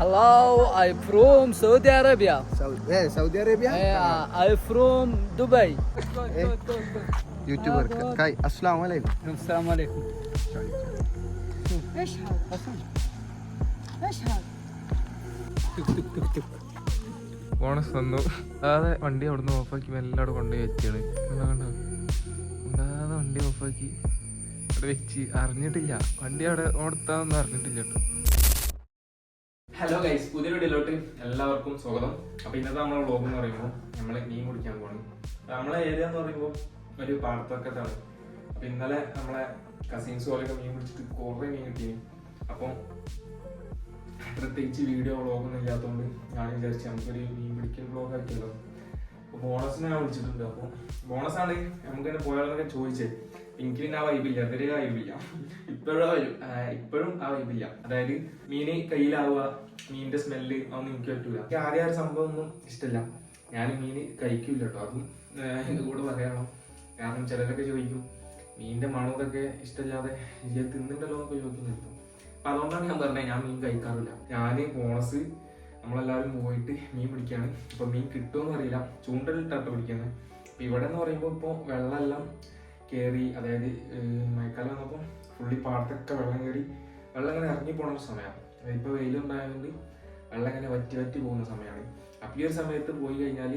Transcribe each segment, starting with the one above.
Hello, I'm from Saudi Arabia. Saudi ഏ, Saudi Arabia Uh, I'm from Dubai. YouTuber കായ് അസ്സാം വലൈക്കും السلام عليكم. ايش هذا؟ ايش هذا؟ تك تك تك تك. Bonus വന്നു അതാതെ വണ്ടി അവിടുന്ന് ഓഫാക്കി മെല്ലെ അവിടെ കൊണ്ടുപോയി വെച്ചാണ് കണ്ടോ ഉണ്ടാതെ വണ്ടി ഓഫാക്കി അവിടെ വെച്ച് അറിഞ്ഞിട്ടില്ല വണ്ടി അവിടെ ഓടത്താന്ന് അറിഞ്ഞിട്ടില്ല കേട്ടോ ഹലോ ഗൈസ് പുതിയ വീഡിയോയിലോട്ട് എല്ലാവർക്കും സ്വാഗതം. അപ്പൊ ഇന്നത്തെ നമ്മളെ വ്ളോഗ് എന്ന് പറയുമ്പോൾ നമ്മൾ മീൻ കുടിക്കാൻ പോകണം നമ്മളെ ഏരിയ എന്ന് പറയുമ്പോൾ ഒരു പാടത്തൊക്കത്താണ്. അപ്പൊ ഇന്നലെ നമ്മളെ കസിൻസ് പോലെയൊക്കെ മീൻ പിടിച്ചിട്ട് കുറേ മീൻ കിട്ടി. അപ്പം പ്രത്യേകിച്ച് വീഡിയോ വ്ളോഗൊന്നും ഇല്ലാത്തതുകൊണ്ട് ഞാൻ വിചാരിച്ചു നമുക്കൊരു മീൻ പിടിക്കൽ വ്ളോഗ് ആക്കിയല്ലോ അപ്പോൾ ബോണസിനെ ഞാൻ വിളിച്ചിട്ടുണ്ട്. അപ്പോൾ ബോണസ് ആണെങ്കിൽ നമുക്ക് തന്നെ പോയാലൊക്കെ ചോദിച്ചേ. എനിക്ക് ആ വൈബില്ല അതൊരു വൈബില്ല ഇപ്പോഴും ഇപ്പോഴും ആ വൈബില്ല അതായത് മീന് കയ്യിലാവുക മീനിന്റെ സ്മെല്ല് അതൊന്നും എനിക്ക് പറ്റൂല. എനിക്ക് ആദ്യം ആ ഒരു സംഭവം ഒന്നും ഇഷ്ടമല്ല ഞാൻ മീന് കഴിക്കില്ല കേട്ടോ അതും എന്റെ കൂടെ പറയണം. കാരണം ചിലരൊക്കെ ചോദിക്കും മീനിന്റെ മണം ഇതൊക്കെ ഇഷ്ടമില്ലാതെ തിന്നിട്ടല്ലോ എന്നൊക്കെ ചോദിക്കും ചിലപ്പോൾ അപ്പൊ അതുകൊണ്ടാണ് ഞാൻ പറഞ്ഞത് ഞാൻ മീൻ കഴിക്കാറില്ല. ഞാൻ ബോണസ് നമ്മളെല്ലാവരും പോയിട്ട് മീൻ പിടിക്കാണ്. അപ്പൊ മീൻ കിട്ടുമെന്ന് അറിയില്ല ചൂണ്ടലിട്ടാട്ട് പിടിക്കുന്നത് ഇവിടെ എന്ന് പറയുമ്പോൾ ഇപ്പോൾ വെള്ളമെല്ലാം കയറി അതായത് മഴക്കാലം വന്നപ്പോൾ ഫുള്ളി പാടത്തൊക്കെ വെള്ളം കയറി വെള്ളം ഇങ്ങനെ ഇറങ്ങി പോണ ഒരു സമയമാണ് ഇപ്പോൾ വെയിലുണ്ടായതുകൊണ്ട് വെള്ളം ഇങ്ങനെ വറ്റി വറ്റി പോകുന്ന സമയമാണ് അപ്പം ഈ ഒരു സമയത്ത് പോയി കഴിഞ്ഞാൽ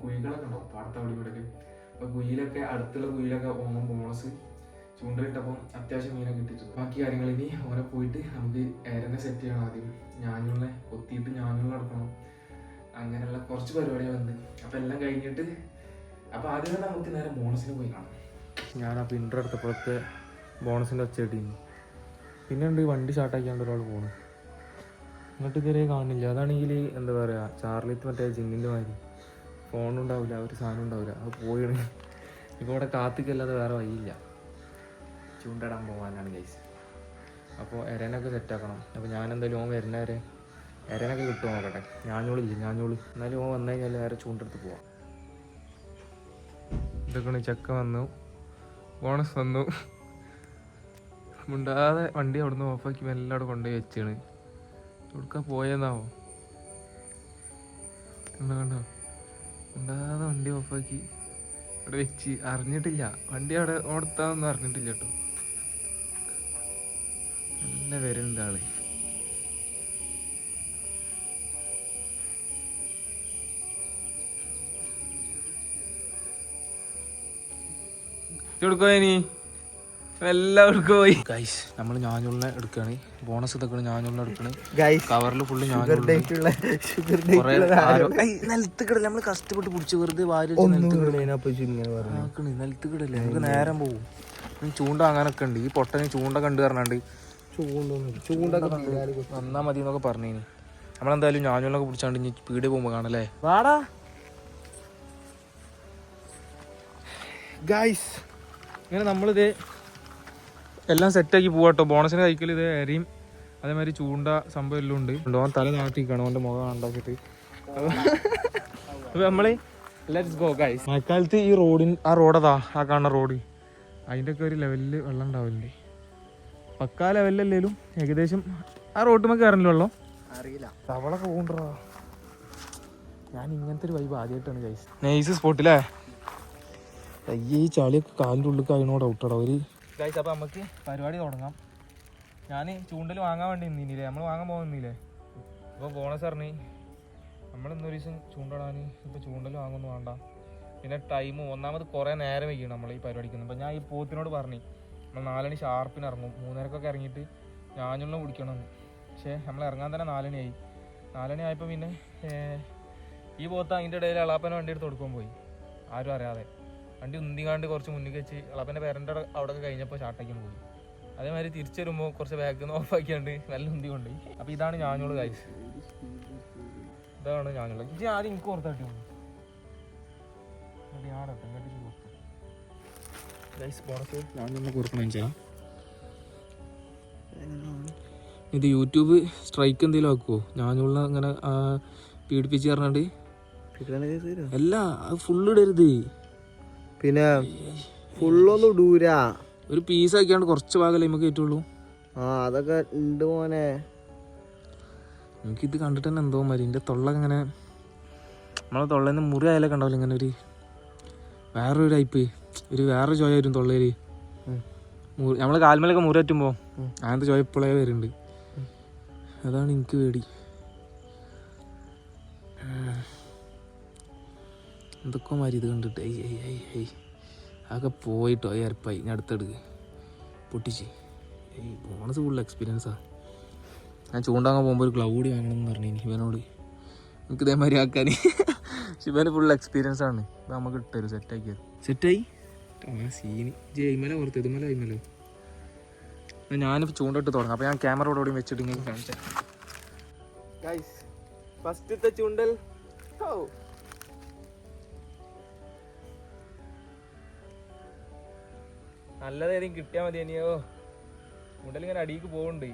കുഴികളൊക്കെ ഉണ്ടാവും പാടത്തെ അവിടെ അപ്പോൾ കുയിലൊക്കെ അടുത്തുള്ള കുയിലൊക്കെ ഓണം ബോണസ് ചൂണ്ടലിട്ടപ്പോൾ അത്യാവശ്യം മീനൊക്കെ കിട്ടിയിട്ടുണ്ട്. ബാക്കി കാര്യങ്ങൾ ഇനി ഓനെ പോയിട്ട് നമുക്ക് എരനെ സെറ്റ് ചെയ്യണം ആദ്യം. ഞാനുള്ള കൊത്തിയിട്ട് ഞാനുള്ള എടുക്കണം. അങ്ങനെയുള്ള കുറച്ച് പരിപാടികളുണ്ട് അപ്പം എല്ലാം കഴിഞ്ഞിട്ട് അപ്പം ആദ്യം തന്നെ നമുക്ക് നേരെ ബോണസിന് പോയി കാണാം. ഞാനപ്പോൾ പിൻഡർ എടുത്തപ്പോഴത്തെ ബോണസിന്റെ ഒച്ച കിട്ടിയിരുന്നു പിന്നെ ഉണ്ട് വണ്ടി സ്റ്റാർട്ടാക്കിയാണ്ട് ഒരാൾ പോണു. എന്നിട്ട് ഇതുവരെ കാണില്ല അതാണെങ്കിൽ എന്താ പറയുക ചാർലിത്ത് മറ്റേ ജിമ്മിന്റെ മാതിരി. ഫോണുണ്ടാവില്ല ഒരു സാധനം ഉണ്ടാവില്ല അത് പോയാണ്. ഇപ്പോൾ ഇവിടെ കാത്തിക്കല്ലാതെ വേറെ വഴിയില്ല. ചൂണ്ടയിടാൻ പോകാനാണ് ഗൈസ് അപ്പോൾ എരനൊക്കെ സെറ്റാക്കണം അപ്പോൾ ഞാൻ എന്തായാലും ഓൻ വരുന്നവരെ എരനൊക്കെ കിട്ടുമോ നോക്കട്ടെ. ഞാഞ്ഞോളില്ല ഞാഞ്ഞോളി. എന്നാലും ഓൻ വന്നു കഴിഞ്ഞാൽ വേറെ ചൂണ്ടെടുത്ത് പോവാം. ഇതൊക്കെയാണ് ചക്ക വന്നു. ബോണസ് വന്നു. മുണ്ടാതെ വണ്ടി അവിടുന്ന് ഓഫാക്കി മെല്ലെ അവിടെ കൊണ്ടുപോയി വെച്ചാണ്. എവിടുക്ക പോയെന്നാവോ? കണ്ടോ കണ്ടോ? മുണ്ടാതെ വണ്ടി ഓഫാക്കി അവിടെ വെച്ച്. അറിഞ്ഞിട്ടില്ല. വണ്ടി അവിടെ ഓടത്താന്നൊന്നും അറിഞ്ഞിട്ടില്ല കേട്ടോ. നല്ല ആൾ. എടുക്കോ ഇനി? എല്ലാവർക്കും പോയി. ഗൈസ് നമ്മൾ ഞാഞ്ഞുള്ള എടുക്കാണ്. ബോണസ് ഇതൊക്കെ ഞാഞ്ഞുള്ള എടുക്കണ്. ഗൈസ് കവറിൽ ഫുള്ള് ഷുഗർ ഞാഞ്ഞുള്ള ഡേറ്റ് ഉള്ള ഷുഗർ ഡേറ്റ് ആരോ ഏയ് നമ്മൾ കഷ്ടപ്പെട്ട് പിടിച്ച് വെറുതെ വാരി വെച്ച് നിലത്ത് കിട- ഇങ്ങനെ പറഞ്ഞു. ആക്കണ് നിലത്ത് കിടല്ലേ നമുക്ക് നേരം പോകും ചൂണ്ട വാങ്ങാനൊക്കെ ഉണ്ട്. ഈ പൊട്ടന് ചൂണ്ട കണ്ടു പറഞ്ഞാണ്ട് വന്നാ മതി എന്നൊക്കെ പറഞ്ഞേനി. നമ്മളെന്തായാലും ഞാഞ്ഞുള്ളൊക്കെ പിടിച്ചാണ്ട് ഇനി പീടിയ പോകുമ്പോ കാണല്ലേ? വാടാ. ഗായ്സ് ഇങ്ങനെ നമ്മളിത് എല്ലാം സെറ്റാക്കി പോവാട്ടോ ബോണസിന് കഴിക്കൽ ഇത് അരിയും അതേമാതിരി ചൂണ്ട സംഭവം എല്ലാം ഉണ്ട്. ഉണ്ടോ? തല നാട്ടിക്കാണ് ഓന്റെ മുഖം ഉണ്ടാക്കിയിട്ട് അപ്പൊ നമ്മൾ ലെറ്റ്സ് ഗോ ഗൈസ് മഴക്കാലത്ത് ഈ റോഡിൻ ആ റോഡതാ ആ കാണുന്ന റോഡ് അതിന്റെ ഒക്കെ ഒരു ലെവലിൽ വെള്ളം ഉണ്ടാവില്ലേ പക്കാ ലെവലിലല്ലേലും ഏകദേശം ആ റോട്ടുമ്മ കയറണല്ലോ വെള്ളം? അറിയില്ല. തവളൊക്കെ പോകണ്ടോ ഞാൻ ഇങ്ങനത്തെ ഒരു വൈബ് ആദ്യമായിട്ടാണ് ഗൈസ് നൈസ് സ്പോട്ടില്ലേ ഈ ചളിയൊക്കെ കാലിന്റെ ഉള്ളിൽ കഴിഞ്ഞോട് ഔട്ടടാ ഒരു ഗൈസ് അപ്പോൾ നമുക്ക് പരിപാടി തുടങ്ങാം. ഞാൻ ചൂണ്ടൽ വാങ്ങാൻ വേണ്ടി നിന്നില്ലേ? നമ്മൾ വാങ്ങാൻ പോകുന്നില്ലേ അപ്പോൾ ബോണസ് പറഞ്ഞ് നമ്മൾ ഇന്നൊരു ദിവസം ചൂണ്ടടാൻ ഇപ്പോൾ ചൂണ്ടൽ വാങ്ങുന്നു വേണ്ട. പിന്നെ ടൈം ഒന്നാമത് കുറേ നേരം വയ്ക്കണം നമ്മൾ ഈ പരിപാടിക്ക് അപ്പോൾ ഞാൻ ഈ പോത്തിനോട് പറഞ്ഞു നമ്മൾ നാലണി ഷാർപ്പിന് ഇറങ്ങും. മൂന്നരക്കൊക്കെ ഇറങ്ങിയിട്ട് ഞാനുള്ള കുടിക്കണം പക്ഷേ നമ്മൾ ഇറങ്ങാൻ തന്നെ നാലണിയായി നാലണി ആയപ്പോൾ പിന്നെ ഈ പോത്ത് അതിന്റെ ഇടയിൽ അളാപ്പനെ വണ്ടി എടുത്ത് കൊടുക്കാൻ പോയി. ആരും അറിയാതെ. വണ്ടി ഉന്തിങ്ങാണ്ട് കുറച്ച് മുന്നിൽ വെച്ച് അളപ്പന്റെ പേരന്റെ അവിടെ കഴിഞ്ഞപ്പോൾ ഷാർട്ടാക്കാൻ പോയി. അതേമാതിരി തിരിച്ചു വരുമ്പോൾ കുറച്ച് ബാക്കിൽ നിന്ന് ഓഫാക്കിയാണ്ട് നല്ല ഉന്തി കൊണ്ട് അപ്പോൾ ഇതാണ് ഞാനോട് കാര്യം ഇതാണ് ഞാനുള്ള ഇത് ആദ്യം എനിക്ക് ഓർത്താട്ടി ഇത് യൂട്യൂബ് സ്ട്രൈക്ക് എന്തെങ്കിലും ആക്കുമോ ഞാനുള്ള അങ്ങനെ പീഡിപ്പിച്ച് പറഞ്ഞാണ്ട്? അല്ല അത് ഫുള്ള് ഇടരുത്. പിന്നെ ഫുള്ളൊന്നും ഇടൂല ഒരു പീസ് ആക്കിയാണ്ട് കുറച്ച് ഭാഗമല്ലേ നമുക്ക് കിട്ടുള്ളൂ. ആ അതൊക്കെ ഉണ്ട് മോനെ. എനിക്കിത് കണ്ടിട്ട് തന്നെ എന്തോ മതി എന്റെ തൊള്ള ഇങ്ങനെ നമ്മളെ തൊള്ളേന്ന് മുറി ആയാലേ കണ്ടാവില്ല ഇങ്ങനെ ഒരു വേറൊരു ടൈപ്പ് ഒരു വേറെ ചോയ വരും തൊള്ളയിൽ നമ്മൾ കാൽമലൊക്കെ മുറി പറ്റുമ്പോൾ അങ്ങനത്തെ ചോയ ഇപ്പോഴേ വരുന്നുണ്ട് അതാണ് എനിക്ക് പേടി. എന്തൊക്കെ മാതിരി ഇത് കണ്ടിട്ട്. ഐ ഐ ഐ ഐ. ആകെ പോയിട്ടോ ഈ അരപ്പായി ഞാൻ അടുത്തെടുക്ക്. പൊട്ടിച്ച്. ഈ ബോണസ് ഫുൾ എക്സ്പീരിയൻസാണ് ഞാൻ ചൂണ്ടാങ്ങാൻ പോകുമ്പോൾ ഒരു ക്ലൗഡ് വാങ്ങണം എന്ന് പറഞ്ഞു ഇവനോട് നമുക്ക് ഇതേമാതിരി ആക്കാൻ ശിവന് ഫുൾ എക്സ്പീരിയൻസ് ആണ്. ഇപ്പം നമുക്ക് ഇട്ടരും സെറ്റാക്കിയത് സെറ്റായി ആ സീന് ജയ്മല ഓർത്ത് ഇതുമല അയിമലോ? ഞാനിപ്പോൾ ചൂണ്ടിട്ട് തുടങ്ങാം. അപ്പോൾ ഞാൻ ക്യാമറ ക്യാമറയോടുകൂടി വെച്ചിട്ട് ഗൈസ് ഫസ്റ്റത്തെ ചൂണ്ടൽ. ഓ. നല്ലതേതെങ്കിലും കിട്ടിയാൽ മതി ഇനിയോ. ചൂണ്ടൽ ഇങ്ങനെ അടിയിക്ക് പോകുന്നുണ്ട്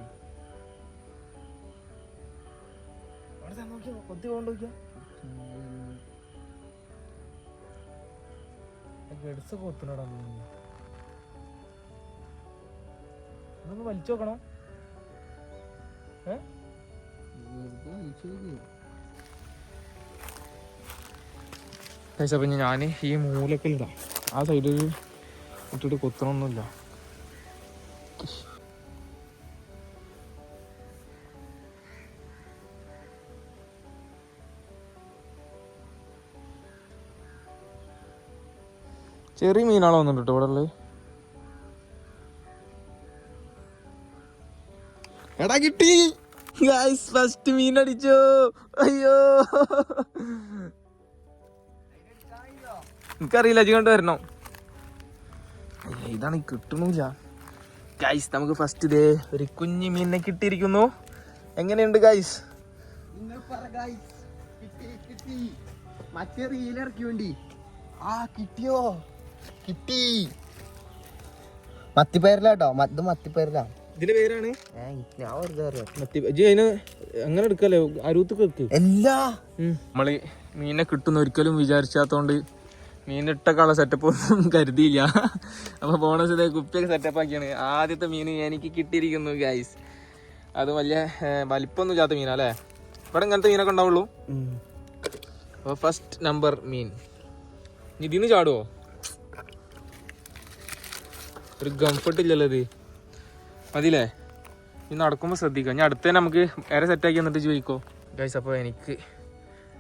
അവിടെ നോക്കിയോ? കൊത്തി പോകണ്ട നോക്കിയോ? ഗഡ്സ് കൊത്തിനോടാ ഇതൊന്ന് വലിച്ചു നോക്കണോ? ഏഹ് അപ്പം ഞാൻ ഈ മൂലൊക്കെ ആ സൈഡിൽ ഇട്ടിട്ട് കൊത്തണമൊന്നുമില്ല ചെറിയ മീനാളോ വന്നിട്ട് ഇവിടെ ഉള്ളത് എടാ കിട്ടി. ഫസ്റ്റ് മീൻ അടിച്ചു. അയ്യോ. എനിക്കറിയില്ല അജി കൊണ്ട് വരണം? അയ്യ, ഇതാണ് ഈ കിട്ടണില്ല ഗൈസ് നമുക്ക് ഫസ്റ്റ് ഇതേ ഒരു കുഞ്ഞു മീനിനെ കിട്ടിയിരിക്കുന്നു. എങ്ങനെയുണ്ട് ഗൈസ് മറ്റേ റീലിറക്കി വേണ്ടി. ആ കിട്ടിയോ? കിട്ടി. മത്തിപ്പയറിലാട്ടോ. ഇത് മത്തിപ്പയറിലാ. ഇതിന്റെ പേരാണ്? ഞാൻ വെറുതെ അറിയാം അങ്ങനെ എടുക്കല്ലേ? അരൂത്ത് എല്ലാ നമ്മൾ മീനെ കിട്ടുന്ന ഒരിക്കലും വിചാരിച്ചാത്തോണ്ട് മീനിട്ട കള സെറ്റപ്പ് ഒന്നും കരുതിയില്ല. അപ്പൊ ബോണസ് ഇതേ കുപ്പിയൊക്കെ സെറ്റപ്പ് ആക്കിയാണ്. ആദ്യത്തെ മീൻ എനിക്ക് കിട്ടിയിരിക്കുന്നു ഗൈസ് അത് വലിയ വലിപ്പൊന്നും ഇല്ലാത്ത മീനാ അല്ലേ? ഇവിടെ ഇങ്ങനത്തെ മീനൊക്കെ ഉണ്ടാവുള്ളൂ. അപ്പൊ ഫസ്റ്റ് നമ്പർ മീൻ. ഇതിന്ന് ചാടുവോ? ഒരു കംഫർട്ട് ഇല്ലല്ലോ ഇത്. മതിയില്ലേ? ഇനി നടക്കുമ്പോൾ ശ്രദ്ധിക്കാം ഞാൻ അടുത്തേ നമുക്ക് വേറെ സെറ്റാക്കി എന്നിട്ട് ചോദിക്കോ. ഗൈസ് അപ്പോൾ എനിക്ക്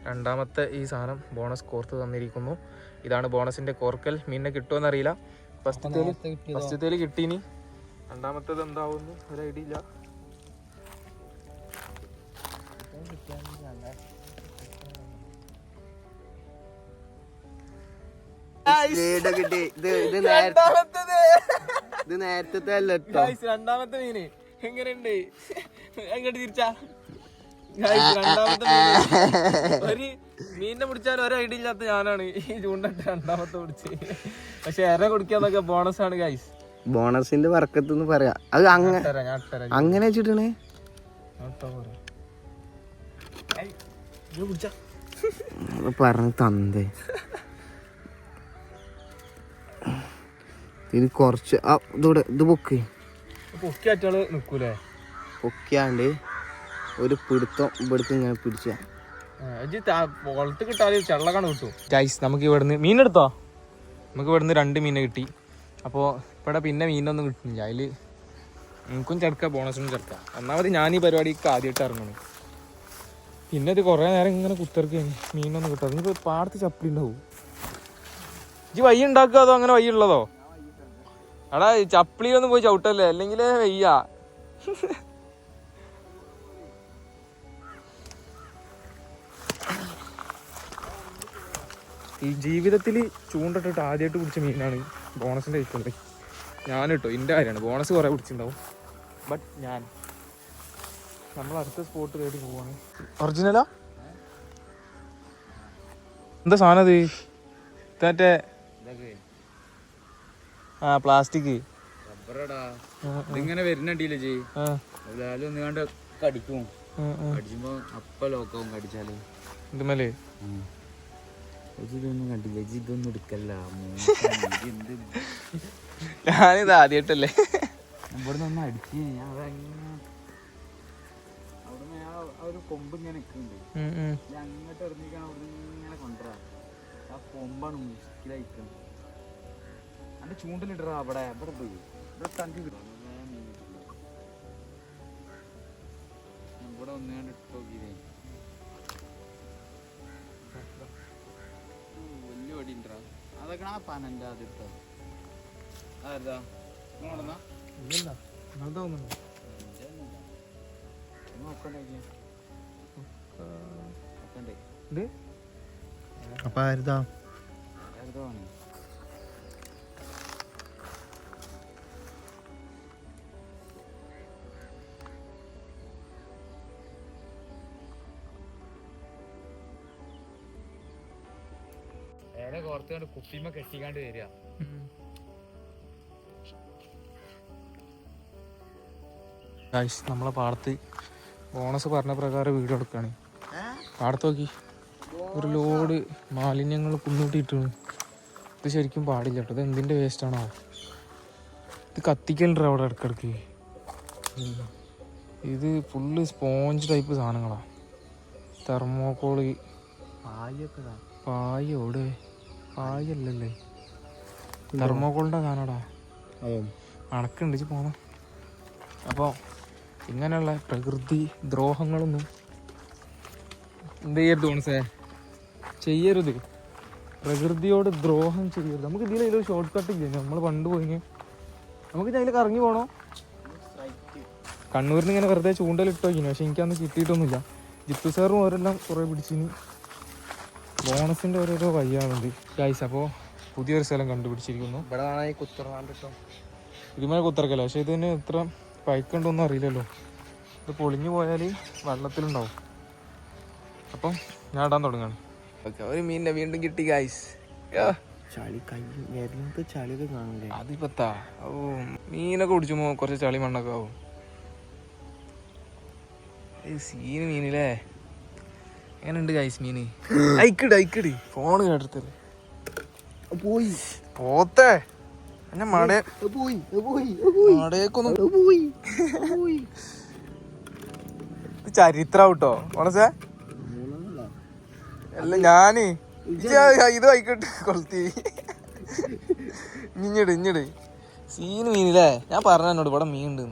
രണ്ടാമത്തെ ഈ സാധനം ബോണസ് കോർത്ത് തന്നിരിക്കുന്നു. ഇതാണ് ബോണസിന്റെ കോർക്കൽ. മീനിനെ കിട്ടുമോ അറിയില്ല ഫസ്റ്റത്തേൽ കിട്ടീനി. രണ്ടാമത്തേത് എന്താവുന്നു? ഒരു ഐഡിയ ഇല്ല. കിട്ടി. ഇത് ഇത് നേരത്തെ ഇത് നേരത്തെ അല്ല രണ്ടാമത്തെ മീന്. എങ്ങനെയുണ്ട്? എങ്ങോട്ട് തിരിച്ചാ? രണ്ടാമത്തെ ഒരു മീനിനെ പിടിച്ചാൽ ഒരു ഐഡിയ ഇല്ലാത്ത ഞാനാണ്. ഈ ചൂണ്ടിട്ട് രണ്ടാമത്തെ പിടിച്ച്. പക്ഷെ എറ കുടിക്കാന്നൊക്കെ ബോണസ് ആണ് ഗൈസ് ബോണസിന്റെ വർക്കത്ത് പറയാ. അത് അങ്ങനെ അങ്ങനെ വെച്ചിട്ടാണ്. പറഞ്ഞു തന്നേ. ഇത് കുറച്ച് ആ ഇതൂടെ ഇത് പൊക്ക്. പൊക്കി അറ്റാൾ നിക്കൂലേ? പൊക്കിയാണ്ട് ഒരു പിടുത്തം ഇവിടുത്തെ ഇങ്ങനെ പിടിച്ച. ഗൈസ് നമുക്ക് ഇവിടുന്ന് മീൻ എടുത്തോ നമുക്ക് ഇവിടുന്ന് രണ്ട് മീനെ കിട്ടി. അപ്പോൾ ഇവിടെ പിന്നെ മീനൊന്നും കിട്ടുന്നില്ല. അതിൽ എനിക്കും ചെറുക്ക ബോണസിനും ചെറുക്ക ഒന്നാമത് ഞാൻ ഈ പരിപാടിക്ക് ആദ്യമായിട്ട് ഇറങ്ങണം പിന്നെ ഇത് കുറേ നേരം ഇങ്ങനെ കുത്തിറക്കുകയാണ് മീനൊന്നും കിട്ടാതെ. ഇനിയിപ്പോൾ പാടത്ത് ചപ്പലി ഉണ്ടാവും. ഇജ്ജ് വയ്യ ഉണ്ടാക്കുക അതോ അങ്ങനെ വയ്യ ഉള്ളതോ? എടാ ഈ ചപ്പിളിയിലൊന്നും പോയി ചവിട്ടല്ലേ? അല്ലെങ്കിൽ വയ്യ. ഈ ജീവിതത്തിൽ ചൂണ്ടിട്ടിട്ട് ആദ്യമായിട്ട് പിടിച്ച മീനാണ് ബോണസിന്റെ കഴിക്കുന്നത് ഞാൻ കേട്ടോ എന്റെ കാര്യമാണ്. ബോണസ് കുറേ പിടിച്ചിട്ടുണ്ടാവും. ബട്ട് ഞാൻ. നമ്മൾ അടുത്ത സ്പോട്ട് തേടി പോവാണ്. ഒറിജിനലാ എന്താ സാധനം അത്? മറ്റേ ആ പ്ലാസ്റ്റിക് ഇങ്ങനെ വരുന്നുണ്ടല്ലേ ജി. എല്ലാവരും ഒന്ന് കണ്ട് കടിക്കും. കടിച്ചുമ്പോ അപ്പ ലോക്കാവും കടിച്ചാൽ. ഇതുമല്ലേ ഇതൊന്നും കണ്ടില്ല. ഇജ്ജ് ഇതൊന്നും എടുക്കല്ല എന്ത് ഞാനിത് ആദ്യമായിട്ടല്ലേ ഇവിടെ നിന്ന് അടിച്ച് ഞാൻ ഒരു കൊമ്പ് ഇങ്ങനെ നിൽക്കുന്നുണ്ട് അങ്ങോട്ട് അവിടെ ഇങ്ങനെ കൊണ്ടുവരാം. ആ കൊമ്പാണ് മുസ്കിലായിക്കണം അന്റെ ചൂണ്ടലിടറാ അവിടെ. അവിടെ പോയി. ഇവിടെ തണ്ടി കിട്ടും ഇവിടെ ഒന്നുകൊണ്ട് ഇട്ട് നോക്കിയതേ അതൊക്കെ ആ അതാ നിങ്ങളെന്നാ ഇല്ലല്ല, നിങ്ങൾ തോന്നുന്നു. അപ്പൊ ആരുതാ കുപ്പിമ്മ കുപ്പിമ കെട്ടിക്കാണ്ട് വരിക. നമ്മളെ പാടത്ത് ബോണസ് പറഞ്ഞ പ്രകാരം വീട് എടുക്കാണ്. പാടത്ത് നോക്കി. ഒരു ലോഡ് മാലിന്യങ്ങൾ കുന്നൂട്ടിയിട്ടാണ് ഇത് ശരിക്കും പാടില്ല കേട്ടോ. ഇത് എന്തിന്റെ വേസ്റ്റാണോ ഇത് കത്തിക്കലുണ്ട് അവിടെ ഇടക്കിടക്ക് ഇത് ഫുള്ള് സ്പോഞ്ച് ടൈപ്പ് സാധനങ്ങളാണ് തെർമോക്കോൾ പായ എവിടെ? പായല്ലല്ലേ തെർമോകോളിന്റെ സാധനടാ അണക്കുണ്ട് ഇജ്ജ് പോണം അപ്പോൾ ഇങ്ങനെയുള്ള പ്രകൃതി ദ്രോഹങ്ങളൊന്നും എന്ത് ചെയ്യരുത് മനസ്സേ. ചെയ്യരുത്. പ്രകൃതിയോട് ദ്രോഹം ചെയ്യരുത്. നമുക്ക് ഇതിൽ ഒരു ഷോർട്ട് കട്ട് ഇല്ല? നമ്മൾ പണ്ട് പോയി നമുക്ക് ഇതിൽ കറങ്ങി പോണോ? കണ്ണൂരിന് ഇങ്ങനെ വെറുതെ ചൂണ്ടലിട്ടോ ഇങ്ങനെ പക്ഷെ എനിക്കന്ന് കിട്ടിയിട്ടൊന്നുമില്ല. ജിത്തു സാറും അവരെല്ലാം കുറേ പിടിച്ചിന്. ബോണസിന്റെ ഓരോരോ വയ്യാറുണ്ട് ഗൈസ് അപ്പോൾ പുതിയൊരു സ്ഥലം കണ്ടുപിടിച്ചിരിക്കുന്നു. ഇവിടെ ഈ കുത്തറാണ്ട് കേട്ടോ ഇരുമല കുത്തിറക്കല്ല പക്ഷെ ഇതിന് ഇത്ര പൈക്കുണ്ടോന്നും അറിയില്ലല്ലോ. ഇത് പൊളിഞ്ഞു പോയാൽ വെള്ളത്തിലുണ്ടാവും. അപ്പം ഞാൻ ഇടാൻ തുടങ്ങാണ്. ഓക്കെ ഒരു മീനിനെ വീണ്ടും കിട്ടി ഗൈസ് ചളി കൈ നേരത്തെ ചളിയൊക്കെ കാണില്ലേ അതിപ്പത്താ. ഓ മീനൊക്കെ കുറച്ച് ചളി മണ്ണൊക്കെ ആവും. സീന് മീനില്ലേ? എങ്ങനെയുണ്ട് ഗൈസ് മീന്? ഐക്കിട് ഐക്കിട് ഫോണ് കേട്ടല്ലേ പോയി. പോത്തേ. ചരിത്ര മട പോയി പോയി പോയി. പോയി പോയി. ഇത് ചരിത്രം കേട്ടോ ഓണസേ അല്ല ഞാൻ ഇത് ആയിക്കോട്ടെ കൊളുത്തി. ഇഞ്ഞിട് ഇഞ്ഞിട് സീന് മീനില്ലേ? ഞാൻ പറഞ്ഞ എന്നോട് ഇവിടെ മീൻ ഉണ്ട്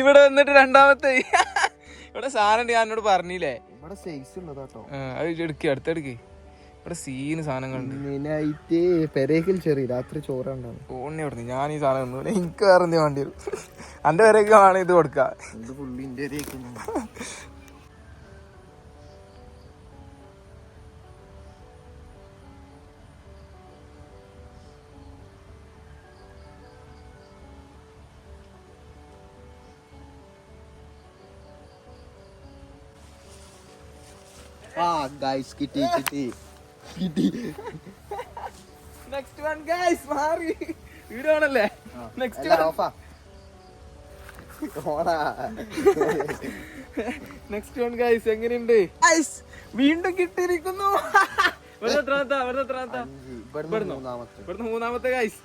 ഇവിടെ വന്നിട്ട് രണ്ടാമത്തെ ഇവിടെ സാധനം ഞാൻ എന്നോട് പറഞ്ഞില്ലേ? ഇവിടെ സൈസ് ഉള്ളതാട്ടോ. ആ, അത് എടുക്ക് അടുത്തെടുക്ക് ഇവിടെ സീന് സാധനങ്ങളുണ്ട്. മെയിനായിട്ട് പെരേക്കിൽ ചെറിയ രാത്രി ചോറുണ്ടാവും ഓണി അവിടെ ഞാൻ ഈ സാധനം ഒന്നും എനിക്ക് വേറെ എന്തെങ്കിലും വേണ്ടി വരും. എന്റെ വരെയൊക്കെ വേണം ഇത് കൊടുക്കാം. ആ ഗൈസ് കിട്ടി കിട്ടി. കിട്ടി. നെക്സ്റ്റ് വൺ ഗൈസ് മാറി. വീഡിയോ ആണല്ലേ? നെക്സ്റ്റ് ഓഫാ നെക്സ്റ്റ് വൺ ഗൈസ് എങ്ങനെയുണ്ട്? ഗൈസ് വീണ്ടും കിട്ടിയിരിക്കുന്നു? മൂന്നാമത്തെ. ഗൈസ്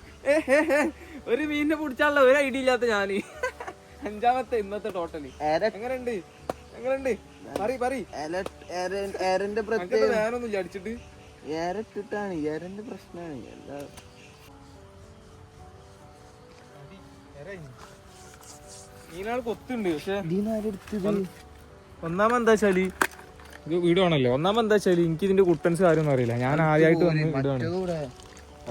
ഒരു മീനിനെ പിടിച്ചാലുള്ള ഒരു ഐഡിയ ഇല്ലാത്ത ഞാൻ. അഞ്ചാമത്തെ ഇന്നത്തെ ടോട്ടൽ എങ്ങനെയുണ്ട്? എങ്ങനെയുണ്ട്? അങ്ങനത്തെ പ്രത്യേകത ഏരട്ടിട്ടാണ് ഏരന്റെ പ്രശ്നമാണ് എല്ലാ ഒന്നാമത് എന്താ? വെച്ചാൽ ഇത് വീഡിയോ ആണല്ലോ ഒന്നാമത് എന്താ വെച്ചാൽ എനിക്ക് ഇതിന്റെ കുട്ടൻസ് കാര്യമൊന്നും അറിയില്ല. ഞാൻ ആദ്യമായിട്ട് വന്ന് ഇടുകയാണ്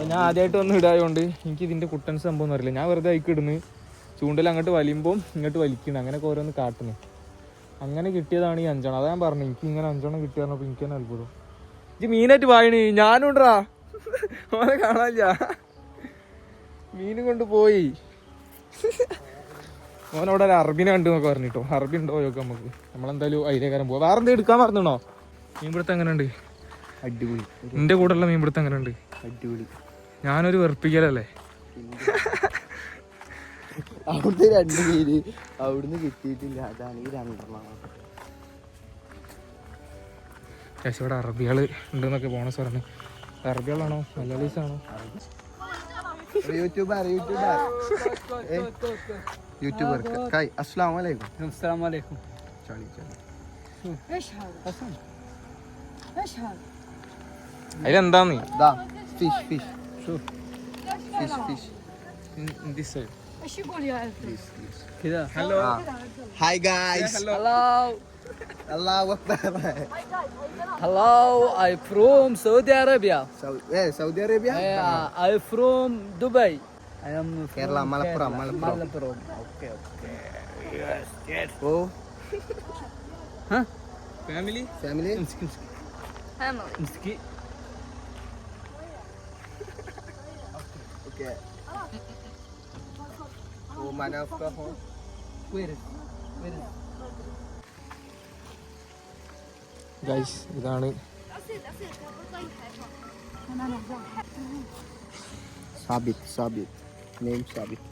ഞാൻ ആദ്യമായിട്ട് വന്ന് ഇടായതുകൊണ്ട് എനിക്ക് ഇതിന്റെ കുട്ടൻസ് സംഭവം ഒന്നും അറിയില്ല. ഞാൻ വെറുതെ അയക്ക് ഇടുന്നു. ചൂണ്ടൽ അങ്ങോട്ട് വലിയുമ്പോൾ ഇങ്ങോട്ട് വലിക്കുന്നു അങ്ങനെയൊക്കെ ഓരോന്ന് കാട്ടുന്നു. അങ്ങനെ കിട്ടിയതാണ് ഈ അഞ്ചെണ്ണം. അതാ ഞാൻ പറഞ്ഞു എനിക്ക് ഇങ്ങനെ അഞ്ചെണ്ണം കിട്ടിയ പറഞ്ഞപ്പോ എനിക്ക് തന്നെ അത്ഭുതം. ഇത് മീനായിട്ട് വായണി ഞാനും ഉണ്ടാ ഓനെ കാണാനില്ല. മീനും കൊണ്ട് പോയി. അവനവിടെ ഒരു അറബിനെ കണ്ടു എന്നൊക്കെ പറഞ്ഞിട്ടോ. അറബി ഉണ്ടോ ചോക്കെ നമുക്ക്. നമ്മളെന്തായാലും അതിലേക്കാരം പോവാം. വേറെ എന്തെങ്കിലും എടുക്കാൻ പറഞ്ഞോ മീൻപിടുത്തം എങ്ങനെയുണ്ട്? അടിപൊളി. എന്റെ കൂടെയുള്ള മീൻപിടുത്തം എങ്ങനെയുണ്ട്? അടിപൊളി. ഞാനൊരു വെറുപ്പിക്കലല്ലേ? അവിടുത്തെ രണ്ട് പേര് അവിടുന്ന് കിട്ടിയിട്ടില്ല. അതാണ് ഈ രണ്ടെണ്ണം. ചേച്ചി ഇവിടെ അറബികൾ ഉണ്ടെന്നൊക്കെ ബോണസ് പറഞ്ഞു അറബികളാണോ? മലയാളീസ് ആണോ കൈ അസ്സലാമു അലൈക്കും. അലൈക്കും. അതിലെന്താന്ന്? Fish fish. Fish fish. In this side. अशी बोली हॅलो हाय गाईस हॅलो अल्लाह Akbar hello I from Saudi Arabia Saudi Arabia I from Dubai I am Kerala Malappuram Malappuram okay okay yes yes oh हां family family family okay Gumana of it guys Where? Guys it. Sabit, Sabit. Name Sabit.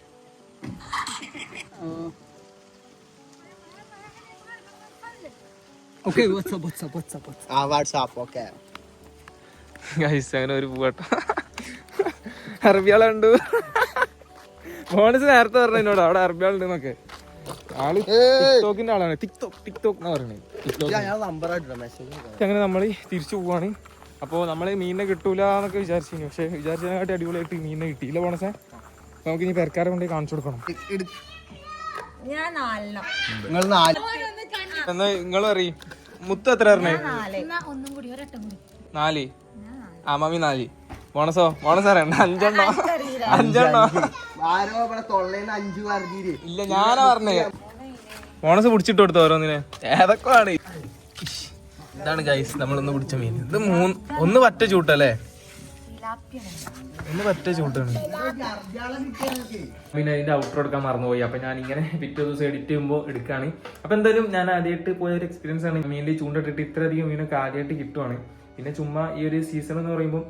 Uh, okay, what's up, what's ആ what's up, what's guys അങ്ങനെ ഒരു പൂവട്ട. അറബിയാളുണ്ട്. മോണിസ് നേരത്തെ പറഞ്ഞു എന്നോട് അവിടെ അറബിയാളുണ്ട് എന്നൊക്കെ. ആൾ ടിക്ടോക്കിന്റെ ആളാണ്. ടിക്ടോക്ക് ടിക്ടോക്ക് എന്നാ പറയുന്നത് ടിക്ടോക്ക്. അങ്ങനെ നമ്മൾ തിരിച്ചു പോവാണ്. അപ്പോൾ നമ്മൾ മീനിനെ കിട്ടൂല എന്നൊക്കെ വിചാരിച്ചിരുന്നു. പക്ഷെ വിചാരിച്ചതിനെക്കാട്ടി അടിപൊളിയായിട്ട് മീനിനെ കിട്ടിയില്ല ബോണസേ നമുക്ക് ഇനി പെരക്കാരെ കൊണ്ട് കാണിച്ചു കൊടുക്കണം. നിങ്ങൾ നാല്. എന്നാ നിങ്ങൾ അറിയും മുത്ത് എത്ര പറഞ്ഞേ? ഒന്നും കൂടി ഒരട്ടം കൂടി. നാല്. ആ മമ്മി നാല്. ബോണസോ ബോണസ് അറിയണ്ട അഞ്ചെണ്ണോ? അഞ്ചെണ്ണോ? ഇല്ല ഞാനാ പറഞ്ഞേ. ബോണസ് പിടിച്ചിട്ട് കൊടുത്തു ഓരോന്നിനെ. ഏതൊക്കെ ആണ് ഇതാണ് ഗൈസ് നമ്മളൊന്ന് പിടിച്ച മീൻ. ഇത് മൂന്ന് ഒന്ന് പറ്റ ചൂട്ടല്ലേ? ഒന്ന് പറ്റ ചൂട്ടാണ്. പിന്നെ അതിന്റെ ഔട്ടർ എടുക്കാൻ മറന്നുപോയി. അപ്പൊ ഞാൻ ഇങ്ങനെ പിറ്റേ ദിവസം എഡിറ്റ് ചെയ്യുമ്പോൾ എടുക്കാണ്. അപ്പൊ എന്തായാലും ഞാൻ ആദ്യമായിട്ട് പോയ ഒരു എക്സ്പീരിയൻസ് ആണ്. മീനിൽ ചൂണ്ടിട്ടിട്ട് ഇത്രയധികം മീനൊക്കെ ആദ്യമായിട്ട് കിട്ടുവാണ്. പിന്നെ ചുമ്മാ ഈ ഒരു സീസൺ എന്ന് പറയുമ്പോൾ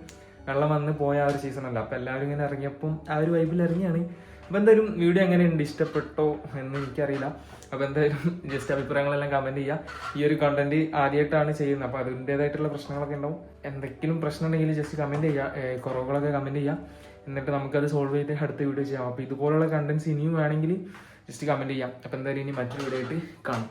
വെള്ളം വന്ന് പോയ ആ ഒരു സീസൺ അല്ല. അപ്പൊ എല്ലാവരും ഇങ്ങനെ ഇറങ്ങിയപ്പം ആ ഒരു വൈബിൽ ഇറങ്ങിയാണ്. അപ്പൊ എന്തായാലും വീഡിയോ എങ്ങനെയുണ്ട്? ഇഷ്ടപ്പെട്ടോ എന്ന് എനിക്കറിയില്ല. അപ്പൊ എന്തായാലും ജസ്റ്റ് അഭിപ്രായങ്ങളെല്ലാം കമന്റ് ചെയ്യുക ഈ ഒരു കണ്ടന്റ് ആദ്യമായിട്ടാണ് ചെയ്യുന്നത്. അപ്പൊ അതിന്റെതായിട്ടുള്ള പ്രശ്നങ്ങളൊക്കെ ഉണ്ടാവും. എന്തെങ്കിലും പ്രശ്നം ഉണ്ടെങ്കിൽ ജസ്റ്റ് കമന്റ് ചെയ്യുക കുറവുകളൊക്കെ കമന്റ് ചെയ്യുക എന്നിട്ട് നമുക്കത് സോൾവ് ചെയ്ത് അടുത്ത വീഡിയോ ചെയ്യാം. അപ്പൊ ഇതുപോലുള്ള കണ്ടന്റ്സ് ഇനിയും വേണമെങ്കിൽ ജസ്റ്റ് കമന്റ് ചെയ്യാം. അപ്പൊ എന്തായാലും ഇനി മറ്റൊരു വീഡിയോ ആയിട്ട് കാണാം.